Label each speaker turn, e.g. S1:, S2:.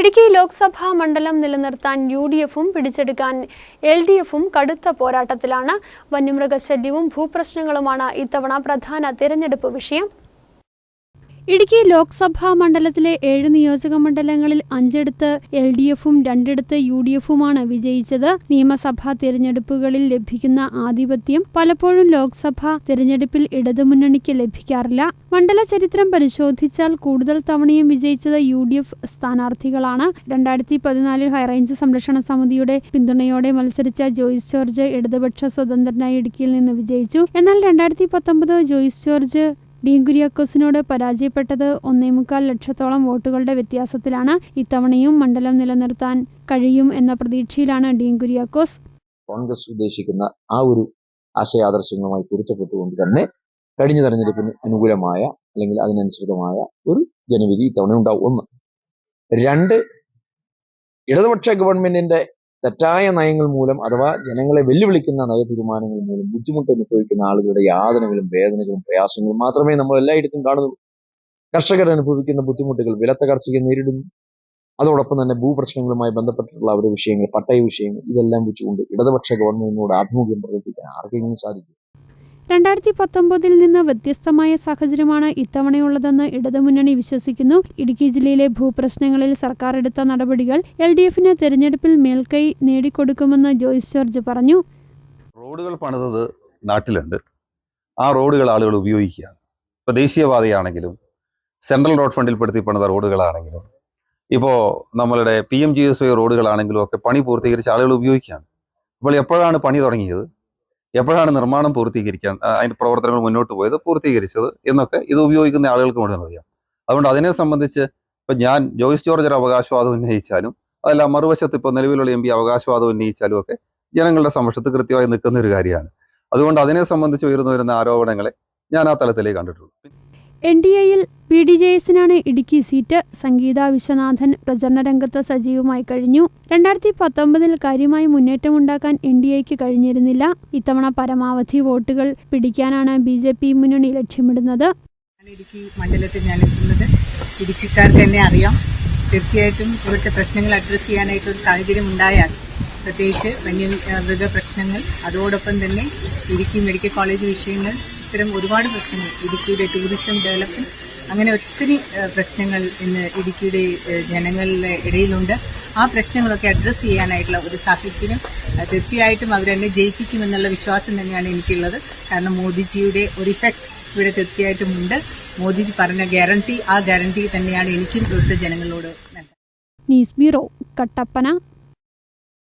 S1: ഇടുക്കി ലോക്സഭാ മണ്ഡലം നിലനിർത്താൻ U D എഫും പിടിച്ചെടുക്കാൻ എൽ ഡി എഫും കടുത്ത പോരാട്ടത്തിലാണ് വന്യമൃഗശല്യവും ഭൂപ്രശ്നങ്ങളുമാണ് ഇത്തവണ പ്രധാന തിരഞ്ഞെടുപ്പ് വിഷയം. ഇടുക്കി ലോക്സഭാ മണ്ഡലത്തിലെ ഏഴ് നിയോജക മണ്ഡലങ്ങളിൽ അഞ്ചിടത്ത് എൽ ഡി എഫും രണ്ടിടത്ത് യു ഡി എഫുമാണ് വിജയിച്ചത്. നിയമസഭാ തിരഞ്ഞെടുപ്പുകളിൽ ലഭിക്കുന്ന ആധിപത്യം പലപ്പോഴും ലോക്സഭാ തിരഞ്ഞെടുപ്പിൽ ഇടതുമുന്നണിക്ക് ലഭിക്കാറില്ല. മണ്ഡല ചരിത്രം പരിശോധിച്ചാൽ കൂടുതൽ തവണയും വിജയിച്ചത് യു ഡി എഫ് സ്ഥാനാർത്ഥികളാണ്. രണ്ടായിരത്തി പതിനാലിൽ ഹൈറേഞ്ച് സംരക്ഷണ സമിതിയുടെ പിന്തുണയോടെ മത്സരിച്ച ജോയിസ് ജോർജ് ഇടതുപക്ഷ സ്വതന്ത്രനായി ഇടുക്കിയിൽ നിന്ന് വിജയിച്ചു. എന്നാൽ രണ്ടായിരത്തി പത്തൊമ്പത് ജോയിസ് ജോർജ് ഡീൻ കുര്യാക്കോസിനോട് പരാജയപ്പെട്ടത് ഒന്നേമുക്കാൽ ലക്ഷത്തോളം വോട്ടുകളുടെ വ്യത്യാസത്തിലാണ് ഇത്തവണയും മണ്ഡലം നിലനിർത്താൻ കഴിയും എന്ന പ്രതീക്ഷയിലാണ് ഡീൻ കുര്യാക്കോസ്
S2: കോൺഗ്രസ് ഉദ്ദേശിക്കുന്ന ആ ഒരു ആശയാദർശങ്ങളുമായി പൊരുത്തപ്പെട്ടുകൊണ്ട് തന്നെ കഴിഞ്ഞ തെരഞ്ഞെടുപ്പിന് അനുകൂലമായ അല്ലെങ്കിൽ അതിനനുസൃതമായ ഒരു ജനവിധി ഇത്തവണ ഉണ്ടാവും. ഒന്ന്. രണ്ട്. ഇടതുപക്ഷ ഗവൺമെന്റിന്റെ തെറ്റായ നയങ്ങൾ മൂലം അഥവാ ജനങ്ങളെ വെല്ലുവിളിക്കുന്ന നയ തീരുമാനങ്ങൾ മൂലം ബുദ്ധിമുട്ട് അനുഭവിക്കുന്ന ആളുകളുടെ യാതനകളും വേദനകളും പ്രയാസങ്ങളും മാത്രമേ നമ്മൾ എല്ലായിടത്തും കാണുന്നുള്ളൂ. കർഷകർ അനുഭവിക്കുന്ന ബുദ്ധിമുട്ടുകൾ വിലത്തകർച്ചയെ നേരിടുന്നു അതോടൊപ്പം തന്നെ ഭൂപ്രശ്നങ്ങളുമായി ബന്ധപ്പെട്ടിട്ടുള്ള അവരുടെ വിഷയങ്ങൾ പട്ടയ വിഷയങ്ങൾ ഇതെല്ലാം വെച്ചുകൊണ്ട് ഇടതുപക്ഷ ഗവൺമെന്റിനോട് ആഭിമുഖ്യം പ്രകടിപ്പിക്കാൻ ആർക്കെങ്കിലും സാധിക്കും
S1: രണ്ടായിരത്തി പത്തൊമ്പതിൽ നിന്ന് വ്യത്യസ്തമായ സാഹചര്യമാണ് ഇത്തവണയുള്ളതെന്ന് ഇടതുമുന്നണി വിശ്വസിക്കുന്നു. ഇടുക്കി ജില്ലയിലെ ഭൂപ്രശ്നങ്ങളിൽ സർക്കാർ എടുത്ത നടപടികൾ എൽ ഡി എഫിന് തെരഞ്ഞെടുപ്പിൽ മേൽക്കൈ നേടിക്കൊടുക്കുമെന്ന് ജോയിസ് ജോർജ് പറഞ്ഞു.
S3: റോഡുകൾ പണിതത് നാട്ടിലുണ്ട്. ആ റോഡുകൾ ആളുകൾ ഉപയോഗിക്കുകയാണ്. ഇപ്പോൾ ദേശീയപാതയാണെങ്കിലും സെൻട്രൽ റോഡ് ഫണ്ടിൽപ്പെടുത്തി പണിത റോഡുകളാണെങ്കിലും ഇപ്പോൾ നമ്മളുടെ P M G S Y റോഡുകളാണെങ്കിലും ഒക്കെ പണി പൂർത്തീകരിച്ച് ആളുകൾ ഉപയോഗിക്കുകയാണ്. അപ്പോൾ എപ്പോഴാണ് പണി തുടങ്ങിയത്? എപ്പോഴാണ് നിർമ്മാണം പൂർത്തീകരിക്കാൻ അതിന്റെ പ്രവർത്തനങ്ങൾ മുന്നോട്ട് പോയത് പൂർത്തീകരിച്ചത് എന്നൊക്കെ ഇത് ഉപയോഗിക്കുന്ന ആളുകൾക്ക് മുഴുവൻ അറിയാം. അതുകൊണ്ട് അതിനെ സംബന്ധിച്ച് ഇപ്പം ഞാൻ ജോയിസ് ജോർജ് ഒരു അവകാശവാദം ഉന്നയിച്ചാലും അതല്ല മറുവശത്ത് ഇപ്പോൾ നിലവിലുള്ള എം പി അവകാശവാദം ഉന്നയിച്ചാലും ഒക്കെ ജനങ്ങളുടെ സമക്ഷത്ത് കൃത്യമായി നിൽക്കുന്ന ഒരു കാര്യമാണ്. അതുകൊണ്ട് അതിനെ സംബന്ധിച്ച് ഉയർന്നു വരുന്ന ആരോപണങ്ങളെ ഞാൻ ആ തലത്തിലേ കണ്ടിട്ടുള്ളൂ.
S1: എൻ ഡി എയിൽ പി ഡി ജെ എസിനാണ് ഇടുക്കി സീറ്റ്. സംഗീത വിശ്വനാഥൻ പ്രചരണ രംഗത്ത് സജീവമായി കഴിഞ്ഞു. രണ്ടായിരത്തി പത്തൊമ്പതിൽ കാര്യമായി മുന്നേറ്റമുണ്ടാക്കാൻ എൻ ഡി എക്ക് കഴിഞ്ഞിരുന്നില്ല. ഇത്തവണ പരമാവധി വോട്ടുകൾ പിടിക്കാനാണ് ബി ജെ പി മുന്നണി ലക്ഷ്യമിടുന്നത്.
S4: ഇടുക്കി മണ്ഡലത്തിൽ ഞാൻ എത്തുന്നത് ഇടുക്കിക്കാർക്ക് തന്നെ അറിയാം. തീർച്ചയായിട്ടും ഇവിടുത്തെ പ്രശ്നങ്ങൾ അഡ്രസ്സ് ചെയ്യാനായിട്ട് ഒരു സാഹചര്യം ഉണ്ടായാൽ പ്രത്യേകിച്ച് പ്രശ്നങ്ങൾ അതോടൊപ്പം തന്നെ ഇടുക്കി മെഡിക്കൽ കോളേജ് വിഷയങ്ങൾ ഇത്തരം ഒരുപാട് പ്രശ്നങ്ങൾ. ഇടുക്കിയുടെ ടൂറിസം ഡെവലപ്മെന്റ് അങ്ങനെ ഒത്തിരി പ്രശ്നങ്ങൾ ഇന്ന് ഇടുക്കിയുടെ ജനങ്ങളുടെ ഇടയിലുണ്ട്. ആ പ്രശ്നങ്ങളൊക്കെ അഡ്രസ്സ് ചെയ്യാനായിട്ടുള്ള ഒരു സാഹചര്യം തീർച്ചയായിട്ടും അവരെന്നെ ജയിപ്പിക്കുമെന്നുള്ള വിശ്വാസം തന്നെയാണ് എനിക്കുള്ളത്. കാരണം മോദിജിയുടെ ഒരു ഇഫക്റ്റ് ഇവിടെ തീർച്ചയായിട്ടും ഉണ്ട്. മോദിജി പറഞ്ഞ ഗ്യാരണ്ടി ആ ഗ്യാരണ്ടി തന്നെയാണ് എനിക്കും ഇവിടുത്തെ ജനങ്ങളോട് നൽകുന്നത്.
S1: News bureau Kattappana.